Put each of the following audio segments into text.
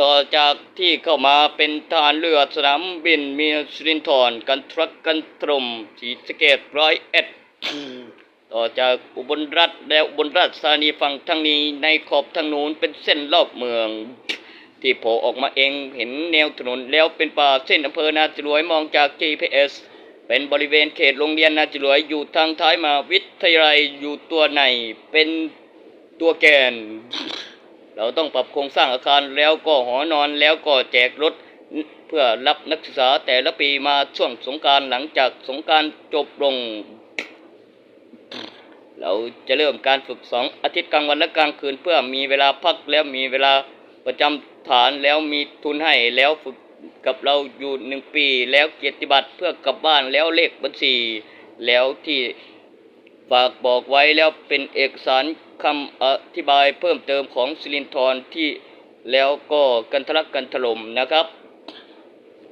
ต่อจากที่เข้ามาเป็นทหารเรือสนามบินมีสรินทรกันทรักกันตรมสีสะเกตร้อยเอ็ดต่อจากอุบลรัฐและอุบลราชธานีฝั่งทางนี้ในขอบทางนู้นเป็นเส้นรอบเมือง ที่โผล่ออกมาเองเห็นแนวถนนแล้วเป็นป่าเส้นอำเภอนาจรวยมองจาก GPS เป็นบริเวณเขตโรงเรียนนาจรวยอยู่ทางท้ายมาวิทยาลัยอยู่ตัวในเป็นตัวแกน เราต้องปรับโครงสร้างอาคารแล้วก็หอนอนแล้วก็แจกรถ เพื่อรับนักศึกษาแต่ละปีมาช่วงสงการหลังจากสงการจบลง เราจะเริ่มการฝึกสองอาทิตย์กลางวันและกลางคืนเพื่อมีเวลาพักแล้วมีเวลาประจำฐานแล้วมีทุนให้แล้วฝึกกับเราอยู่หนึ่งปีแล้วเกียรติบัตรเพื่อกลับบ้านแล้วเลขบัญชีแล้วที่ ฝากบอกไว้แล้วเป็นเอกสารคำอธิบายเพิ่มเติมของสิรินทรที่แล้วก็กันทะลักกันถล่มนะครับ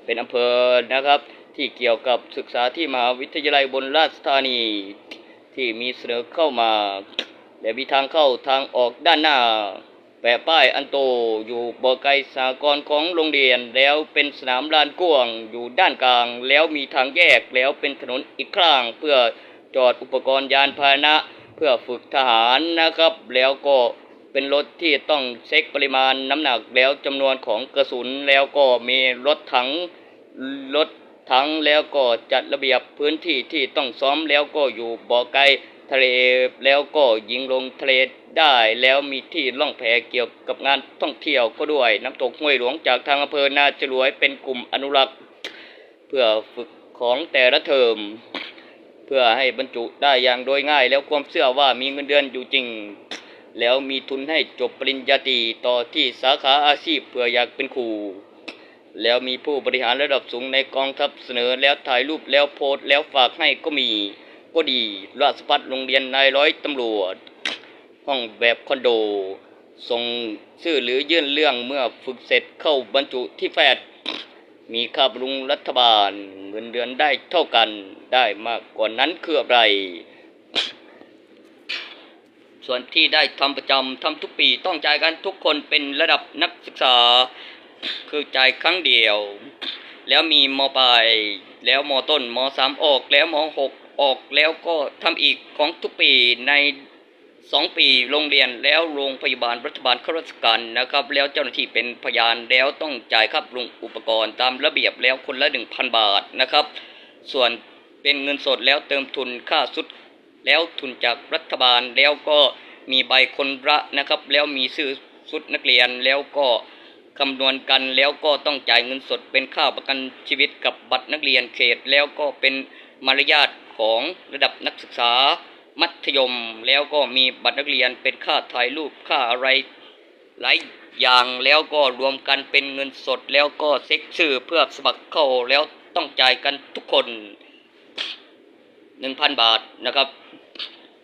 เป็นอำเภอนะครับที่เกี่ยวกับศึกษาที่มหาวิทยาลัยบนราชธานี ที่มีเสนอเข้ามาและมีทางเข้าทางออกด้านหน้า แปะป้ายอันโตอยู่บ่อไกลสากรของโรงเรียนแล้วเป็นสนามลานกว้างอยู่ด้านกลาง แล้วมีทางแยกแล้วเป็นถนนอีกข้างเพื่อ จอดอุปกรณ์ยานพาหนะเพื่อฝึกทหารนะครับ แล้วก็เป็นรถที่ต้องเช็คปริมาณน้ำหนักแล้วจำนวนของกระสุนแล้วก็มีรถถังรถถังแล้วก็จัดระเบียบพื้นที่ที่ต้องซ้อมแล้วก็อยู่บ่อไกลทะเลแล้วก็ยิงลงทะเลได้แล้วมีที่ล่องแพเกี่ยวกับงานท่องเที่ยวก็ด้วย น้ำตกห้วยหลวงจากทางอำเภอนาจรวยเป็นกลุ่มอนุรักษ์ เพื่อฝึกของแต่ละเทอม เพื่อให้บรรจุได้อย่างโดยง่าย แล้วความเชื่อว่ามีเงินเดือนอยู่จริง แล้วมีทุนให้จบปริญญาตรีต่อที่สาขาอาชีพเพื่ออยากเป็นครูแล้วมีผู้บริหารระดับสูงในกองทัพเสนอแล้วถ่ายรูปแล้วโพสต์แล้วฝากให้ก็มีก็ดีราชพัฒโรงเรียนนายร้อยตำรวจ ห้องแบบคอนโด ส่งชื่อหรือยื่นเรื่องเมื่อฝึกเสร็จเข้าบรรจุที่แฟด มีค่าบำรุงรัฐบาลเงินเดือนได้เท่ากันได้มากกว่านั้นคืออะไร ส่วนที่ได้ทำประจำทำทุกปีต้องจ่ายกันทุกคนเป็นระดับนักศึกษา คือจ่ายครั้งเดียว แล้วมีมปลายแล้วมต้นมสามออกแล้วมหกออกแล้วก็ทำอีกของทุกปีใน สองปีโรงเรียนแล้วโรงพยาบาลรัฐบาลข้าราชการนะครับ แล้วเจ้าหน้าที่เป็นพยานแล้วต้องจ่ายค่าปรุงอุปกรณ์ตามระเบียบแล้วคนละหนึ่งพันบาทนะครับ ส่วนเป็นเงินสดแล้วเติมทุนค่าสุด แล้วทุนจากรัฐบาลแล้วก็มีใบคนระนะครับ แล้วมีซื้อสุดนักเรียนแล้วก็คำนวณกันแล้วก็ต้องจ่ายเงินสดเป็นค่าประกันชีวิตกับบัตรนักเรียนเขต แล้วก็เป็นมารยาทของระดับนักศึกษา มัธยมแล้วก็มีบัตรนักเรียนเป็นค่าถ่ายรูปค่าอะไรหลายอย่างแล้วก็รวมกันเป็นเงินสดแล้วก็เซ็กชื่อเพื่อสมัครเข้าแล้วต้องจ่ายกันทุกคนหนึ่งพันบาทนะครับ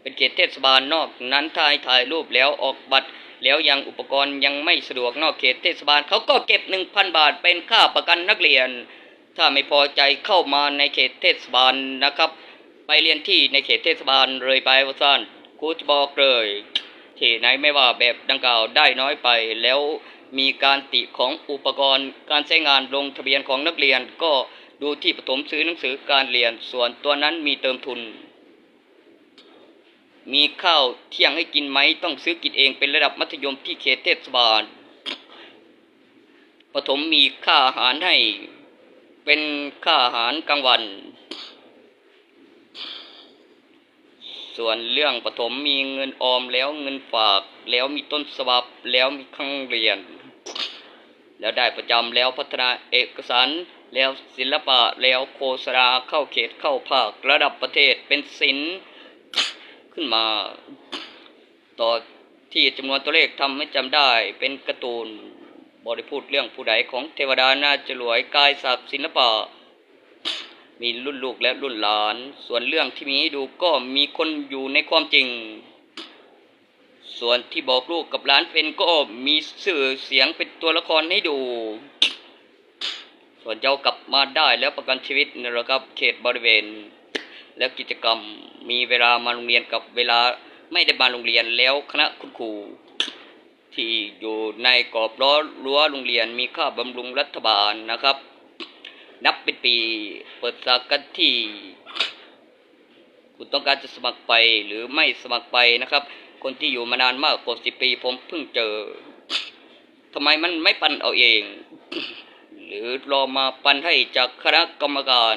เป็นเขตเทศบาลนอกนั้นถ้าให้ถ่ายรูปแล้วออกบัตรแล้วยังอุปกรณ์ยังไม่สะดวกนอกเขตเทศบาลเขาก็เก็บหนึ่งพันบาทเป็นค่าประกันนักเรียน ถ้าไม่พอใจเข้ามาในเขตเทศบาลนะครับ ไปเรียนที่ในเขตเทศบาลเลยไปว่าสั้นครูจะบอกเลย ที่ไหนไม่ว่าแบบดังกล่าวได้น้อยไป แล้วมีการติของอุปกรณ์การใช้งานลงทะเบียนของนักเรียนก็ดูที่ปฐมซื้อหนังสือการเรียนส่วนตัวนั้นมีเติมทุน มีข้าวเที่ยงให้กินไหมต้องซื้อกินเองเป็นระดับมัธยมที่เขตเทศบาลปฐมมีค่าอาหารให้เป็นค่าอาหารกลางวัน ส่วนเรื่องปฐมมีเงินออมแล้วเงินฝากแล้วมีต้นสวับแล้วมีครั้งเรียน แล้วได้ประจำแล้วพัฒนาเอกสารแล้วศิลปะแล้วโฆษณาเข้าเขตเข้าภาคระดับประเทศเป็นศิลป์ขึ้นมา ต่อที่จำนวนตัวเลขทำให้จำได้เป็นการ์ตูนบริพูดเรื่องผู้ใดของเทวดาน่าจะรวยกายศักดิ์ศิลปะ มีรุ่นลูกและรุ่นหลาน ส่วนเรื่องที่มีให้ดูก็มีคนอยู่ในความจริง ส่วนที่บอกลูกกับหลานเป็นก็มีสื่อเสียงเป็นตัวละครให้ดู ส่วนเจ้ากลับมาได้แล้วประกันชีวิตนะครับเขตบริเวณ แล้วกิจกรรมมีเวลามาโรงเรียนกับเวลาไม่ได้มาโรงเรียนแล้วคณะคุณครูที่อยู่ในกรอบล้อรั้วโรงเรียนมีค่าบำรุงรัฐบาลนะครับ นับเป็นปี เปิดสากันที่ คุณต้องการจะสมัครไปหรือไม่สมัครไปนะครับ คนที่อยู่มานานมากกว่าสิปี ผมเพิ่งเจอทำไมมันไม่ปันเอาเอง หรือรอมาปันให้จากคณะกรรมการ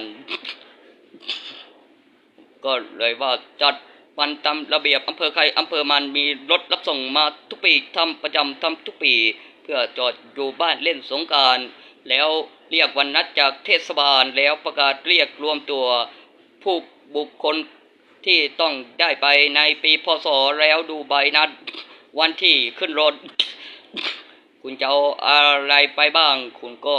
ก็เลยว่าจัดปันตามระเบียบอำเภอใครอำเภอมันมีรถรับส่งมาทุกปีทำประจำทำทุกปี เพื่อจอดอยู่บ้านเล่นสงการ แล้วเรียกวันนัดจากเทศบาลแล้วประกาศเรียกรวมตัวผู้บุคคลที่ต้องได้ไปในปีพศแล้วดูใบนัดวันที่ขึ้นรถ คุณจะเอาอะไรไปบ้าง คุณก็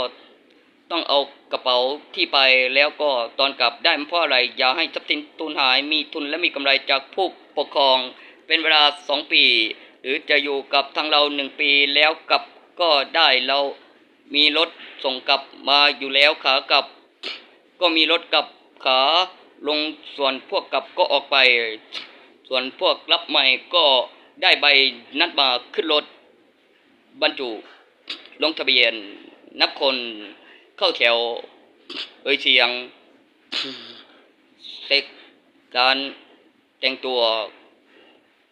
ต้องเอากระเป๋าที่ไปแล้วก็ตอนกลับได้มาเพราะอะไร อย่าให้ทรัพย์สินตูนหายมีทุนและมีกำไรจากผู้ปกครองเป็นเวลาสองปี หรือจะอยู่กับทางเราหนึ่งปีแล้วกลับก็ได้เรา มีรถส่งกลับมาอยู่แล้วขากลับ ก็มีรถกลับขาลงส่วนพวกกลับก็ออกไป ส่วนพวกรับใหม่ก็ได้ใบนัดมาขึ้นรถ บรรจุลงทะเบียน นับคนเข้าแถว เอ่ยเสียงเซ็กการแต่งตัว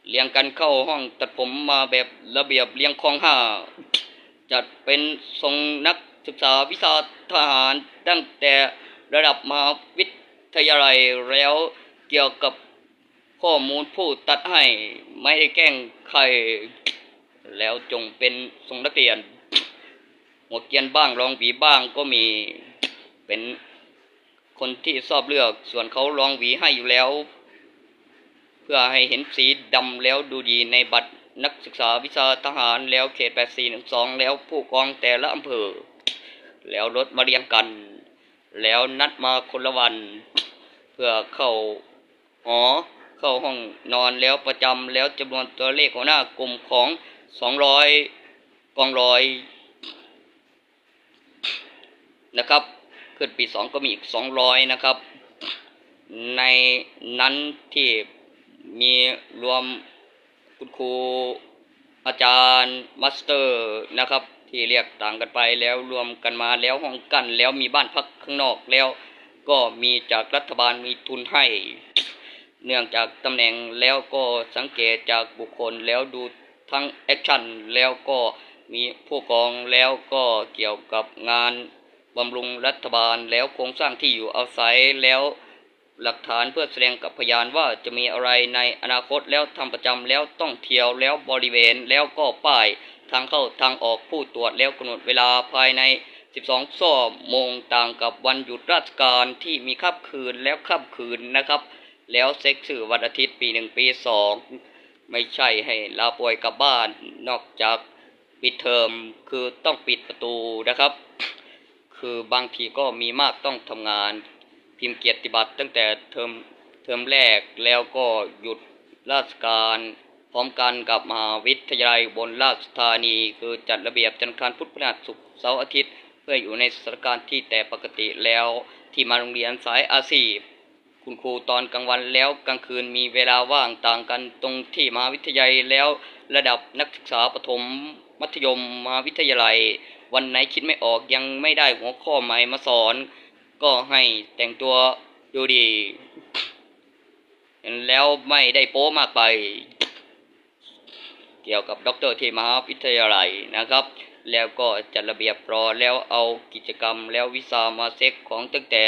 เรียงกันเข้าห้องตัดผมมาแบบระเบียบเรียงคลองห้า จัดเป็นทรงนักศึกษาวิชาทหารตั้งแต่ระดับมหาวิทยาลัยแล้วเกี่ยวกับข้อมูลผู้ตัดให้ไม่ได้แกล้งใคร แล้วจงเป็นทรงนักเรียนหัวเกียนบ้างรองหวีบ้างก็มีเป็นคนที่ชอบเลือกส่วนเขารองหวีให้อยู่แล้ว เพื่อให้เห็นสีดำแล้วดูดีในบัตร นักศึกษาวิชาทหารแล้วเขต8412แล้วผู้กองแต่ละอำเภอ แล้วรถมาเรียงกัน แล้วนัดมาคนละวัน เพื่อเข้าหอเข้าห้องนอนแล้วประจำแล้วจำนวนตัวเลขหัวหน้ากลุ่มของ200กองร้อยนะครับ ขึ้นปีสองก็มีอีก200นะครับ ในนั้นที่มีรวม คุณครูอาจารย์มาสเตอร์นะครับ ที่เรียกต่างกันไปแล้วรวมกันมาแล้วห้องกันแล้วมีบ้านพักข้างนอกแล้ว ก็มีจากรัฐบาลมีทุนให้ เนื่องจากตำแหน่งแล้วก็สังเกตจากบุคคลแล้วดูทั้งแอคชั่นแล้วก็มีผู้กองแล้วก็เกี่ยวกับงานบำรุงรัฐบาลแล้วโครงสร้างที่อยู่อาศัยแล้ว หลักฐานเพื่อแสดงกับพยานว่าจะมีอะไรในอนาคตแล้วทำประจำแล้วต้องเที่ยวแล้วบริเวณแล้วก็ป้าย ทางเข้าทางออกผู้ตรวจแล้วกำหนดเวลาภายใน 12ชั่วโมงต่างกับวันหยุดราชการที่มีค่ำคืนแล้วค่ำคืนนะครับ แล้วเซ็กสื่อวันอาทิตย์ปีหนึ่งปีสองไม่ใช่ให้ลาป่วยกลับบ้านนอกจากปิดเทอมคือต้องปิดประตูนะครับ คือบางทีก็มีมากต้องทำงาน พิมพ์เกียรติบัตรตั้งแต่เทอมเทอมแรกแล้วก็หยุดราชการพร้อมกันกับมหาวิทยาลัยบนราชธานี คือจัดระเบียบจันทร์อังคารพุธพฤหัสศุกร์เสาร์อาทิตย์ เพื่ออยู่ในสถานการณ์ที่แต่ปกติแล้วที่มาโรงเรียนสายอาชีพคุณครูตอนกลางวันแล้วกลางคืนมีเวลาว่างต่างกันตรงที่มหาวิทยาลัยแล้วระดับนักศึกษาประถมมัธยมมหาวิทยาลัย วันไหนคิดไม่ออกยังไม่ได้หัวข้อใหม่มาสอน ก็ให้แต่งตัวดูดี แล้วไม่ได้โป๊มากไป เกี่ยวกับด็อกเตอร์ที่มหาวิทยาลัยนะครับ แล้วก็จัดระเบียบรอแล้วเอากิจกรรมแล้ววิชามาเซ็กของตั้งแต่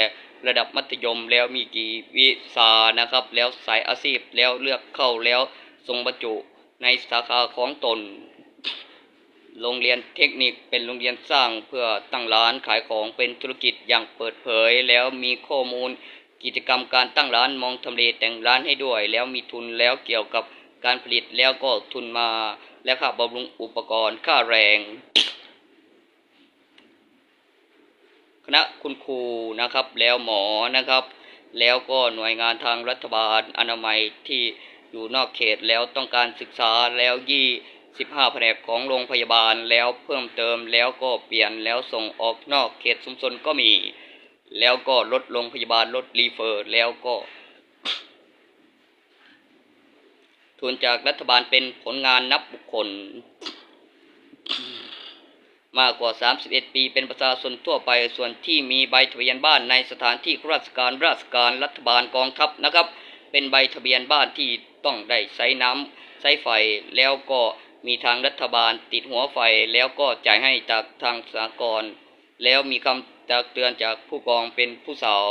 ระดับมัธยมแล้วมีกี่วิชานะครับ แล้วสายอาชีพแล้วเลือกเข้าแล้วส่งบรรจุในสาขาของตน โรงเรียนเทคนิคเป็นโรงเรียนสร้างเพื่อตั้งร้านขายของเป็นธุรกิจ อย่างเปิดเผยแล้วมีข้อมูล กิจกรรมการตั้งร้านมองทำเลแต่งร้านให้ด้วย แล้วมีทุนแล้วเกี่ยวกับการผลิตแล้วก็ทุนมา แล้วค่าบำรุงอุปกรณ์ค่าแรง คณะคุณครูนะครับ แล้วหมอนะครับ แล้วก็หน่วยงานทางรัฐบาลอนามัยที่อยู่นอกเขตแล้วต้องการศึกษาแล้วยี่ สิบห้าแผนกของโรงพยาบาลแล้วเพิ่มเติมแล้วก็เปลี่ยนแล้วส่งออกนอกเขตชุมชนก็มี แล้วก็ลดโรงพยาบาลลดรีเฟอร์แล้วก็ ทุนจากรัฐบาลเป็นผลงานนับบุคคล มากกว่า 31 ปีเป็นประชาชนทั่วไปส่วนที่มีใบทะเบียนบ้านในสถานที่ราชการราชการรัฐบาลกองทัพนะครับ เป็นใบทะเบียนบ้านที่ต้องได้ใช้น้ำใช้ไฟแล้วก็ มีทางรัฐบาลติดหัวไฟแล้วก็จ่ายให้จากทางสากลแล้วมีคำตักเตือนจากผู้กองเป็นผู้สาว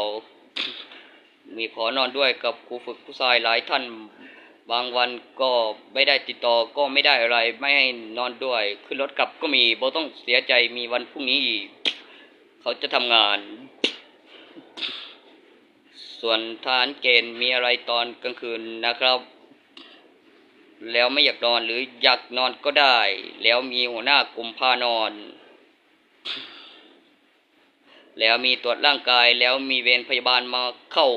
มีขอนอนด้วยกับครูฝึกผู้ชายหลายท่าน บางวันก็ไม่ได้ติดต่อก็ไม่ได้อะไรไม่ให้นอนด้วยขึ้นรถกลับก็มีโบต้องเสียใจมีวันพรุ่งนี้อีกเขาจะทำงาน ส่วนทารเกณฑ์มีอะไรตอนกลางคืนนะครับ แล้วไม่อยากนอนหรืออยากนอนก็ได้ แล้วมีหัวหน้ากลุ่มพานอน แล้วมีตรวจร่างกาย แล้วมีเวรพยาบาลมาเข้า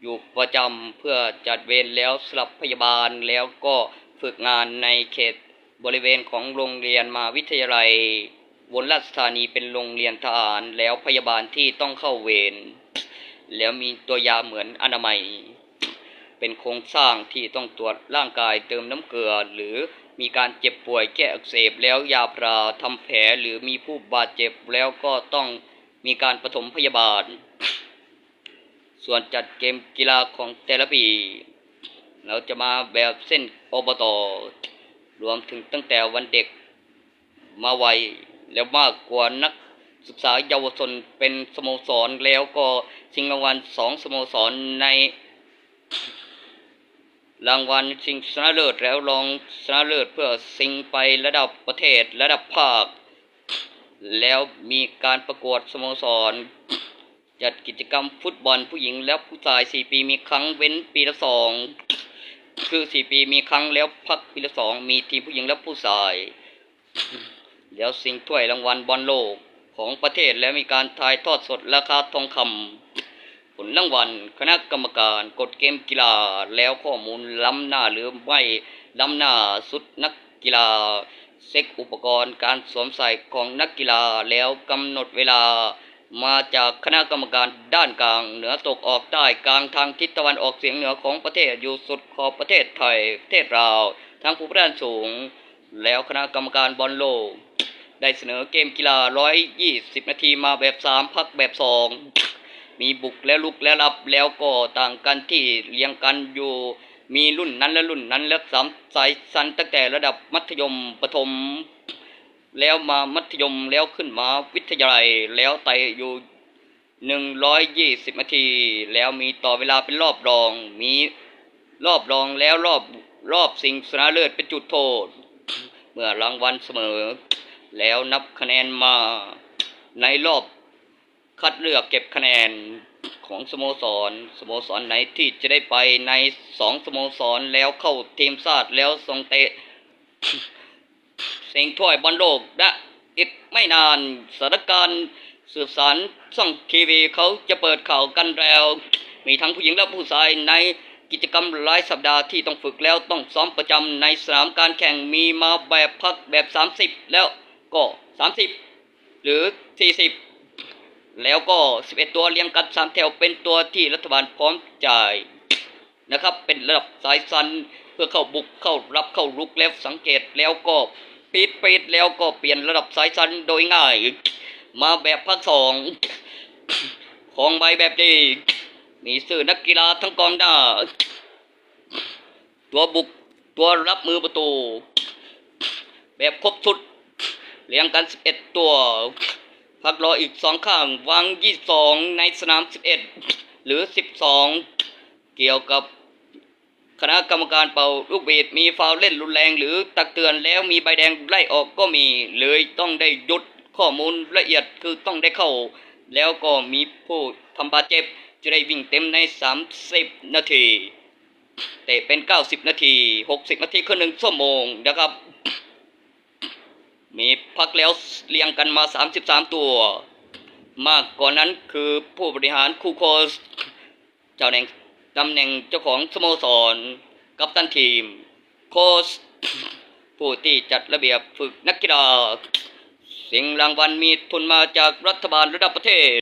อยู่ประจำเพื่อจัดเวรแล้วสลับพยาบาลแล้วก็ฝึกงานในเขตบริเวณของโรงเรียนมาวิทยาลัยบนราชธานีเป็นโรงเรียนทหารแล้วพยาบาลที่ต้องเข้าเวรแล้วมีตัวยาเหมือนอนามัย เป็นโครงสร้างที่ต้องตรวจร่างกายเติมน้ำเกลือ หรือมีการเจ็บป่วยแก้อักเสบแล้วยาพราทำแผลหรือมีผู้บาดเจ็บแล้วก็ต้องมีการปฐมพยาบาล ส่วนจัดเกมกีฬาของแต่ละปีเราจะมาแบบเส้นอบตรวมถึงตั้งแต่วันเด็กมาไวแล้วมากกว่านักศึกษาเยาวชนเป็นสโมสรแล้วก็ชิงรางวัลสองสโมสรใน รางวัลชิงชนะเลิศแล้วรองชนะเลิศเพื่อชิงไประดับประเทศระดับภาค แล้วมีการประกวดสโมสร จัดกิจกรรมฟุตบอลผู้หญิงและผู้ชายสี่ปีมีครั้งเว้นปีละสองคือสี่ปีมีครั้งแล้วพักปีละสองมีทีมผู้หญิงและผู้ชาย แล้วสิงถ้วยรางวัลบอลโลกของประเทศและมีการถ่ายทอดสดราคาทองคำ ผลรางวัลคณะกรรมการกฎเกมกีฬาแล้วข้อมูลล้ำหน้าหรือไม่ล้ำหน้าสุดนักกีฬา เซ็กอุปกรณ์การสวมใส่ของนักกีฬาแล้วกำหนดเวลามาจากคณะกรรมการด้านกลางเหนือตกออกใต้กลางทางทิศตะวันออกเฉียงเหนือของประเทศอยู่สุดขอบประเทศไทยประเทศลาวทางภูมิด้านสูง แล้วคณะกรรมการบอลโลก ได้เสนอเกมกีฬา 120 นาทีมาแบบ 3 พักแบบ 2 มีบุกและลุกและรับแล้วก็ต่างกันที่เรียงกันอยู่ มีรุ่นนั้นและรุ่นนั้นและสามสายสันตั้งแต่ระดับมัธยมประถม แล้วมามัธยมแล้วขึ้นมาวิทยาลัยแล้วไต่อยู่หนึ่งร้อยยี่สิบนาที แล้วมีต่อเวลาเป็นรอบรอง มีรอบรองแล้วรอบรอบสิงชนะเลิศเป็นจุดโทษ เมื่อรางวัลเสมอ แล้วนับคะแนนมาในรอบ คัดเลือกเก็บคะแนนของสโมสร สโมสรไหนที่จะได้ไปในสองสโมสรแล้วเข้าทีมชาติแล้วส่งเตะเสียงถ้วยบอลโลกและอีกไม่นานสถานการณ์สื่อสารช่องทีวีเขาจะเปิดข่าวกันแล้ว มีทั้งผู้หญิงและผู้ชายในกิจกรรมหลายสัปดาห์ที่ต้องฝึกแล้วต้องซ้อมประจำในสนามการแข่งมีมาแบบพักแบบ 30 แล้วก็ 30 หรือ 40 แล้วก็ 11 ตัวเรียงกันสามแถวเป็นตัวที่รัฐบาลพร้อมจ่ายนะครับ เป็นระดับสายซันเพื่อเข้าบุกเข้ารับเข้ารุกแล้วสังเกตแล้วก็ปีดปีดแล้วก็เปลี่ยนระดับสายซันโดยง่าย มาแบบภาคสองของใบแบบดีมีสื่อนักกีฬาทั้งกองหน้า ตัวบุกตัวรับมือประตู แบบครบชุดเรียงกัน 11 ตัว พักรออีกสองข้างวาง22ในสนาม11หรือ12เกี่ยวกับคณะกรรมการเป่าลูกเบดมีฟาวเล่นรุนแรง หรือตักเตือนแล้วมีใบแดงไล่ออกก็มีเลยต้องได้ยุดข้อมูลละเอียดคือต้องได้เข้า แล้วก็มีผู้ทำบาดเจ็บ จะได้วิ่งเต็มใน 30 นาทีเตะเป็น 90 นาที 60 นาทีคือหนึ่งชั่วโมงนะครับ มีพักแล้วเรียงกันมา 33 ตัว มากกว่านนั้นคือผู้บริหารคู่โคสเจ้าแหน่งตำแหน่งเจ้าของสโมสร กัปตันทีม โค้ชผู้ที่จัดระเบียบฝึกนักกีฬาสิ่งรางวัลมีทุนมาจากรัฐบาลระดับประเทศ